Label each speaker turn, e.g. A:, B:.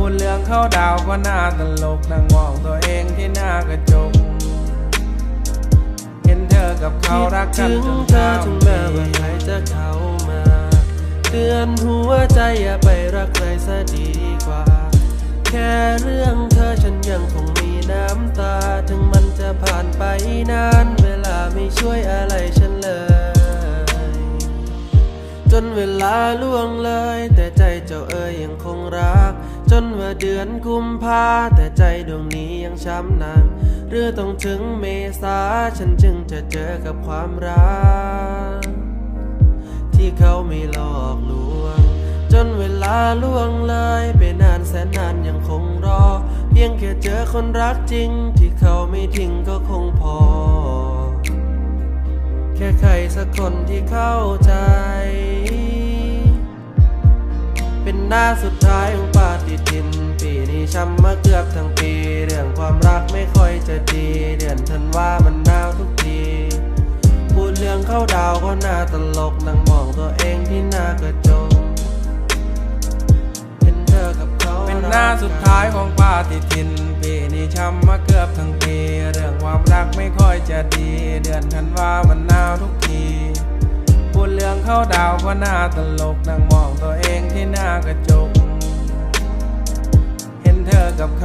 A: พูดเรื่องเข้าดาวก็น่าตลกนั่งมองตัวเองที่หน้ากระจก เห็นเธอกับเขารักกันจน
B: งเธอ
A: ข้าม
B: ถึงแม้ว่าใครจะเข้ามาเตือนหัวใจอย่าไปรักใครซะดีกว่า แค่เรื่องเธอฉันยังคงมีน้ำตา ถึงมันจะผ่านไปนานเวลาไม่ช่วยอะไรฉันเลย จนเวลาล่วงเลย นว่าเดือนกุมภาแต่ใจดวงนี้ยังช้ำนักหรือต้องถึงเมษาฉันจึงจะเจอกับความรัก ที่เขาไม่หลอกลวง จนเวลาล่วงเลยไปนานแสนนานยังคงรอ เพียงแค่เจอคนรักจริง ที่เขาไม่ทิ้งก็คงพอ แค่ใครสักคนที่เข้าใจ เป็นหน้าสุดท้ายของป่า ฏิทิน ปีนี้ช้ำมาเกือบทั้งปี เรื่องความรักไม่ค่อยจะดี เดือนธันวามันหนาวทุกทีพูดเรื่องเข้าดาวก็น่าตลกนั่งมองตัวเองที่หน้ากระจกเห็นเธอกับเขา
A: เป็นหน้าสุดท้ายของปาฏิทิน ปีนี้ช้ำมาเกือบทั้งปี เรื่องความรักไม่ค่อยจะดี เดือนธันวามันหนาวทุกทีพูดเรื่องเข้าดาวก็น่าตลกนั่งมองตัวเองที่หน้ากระจก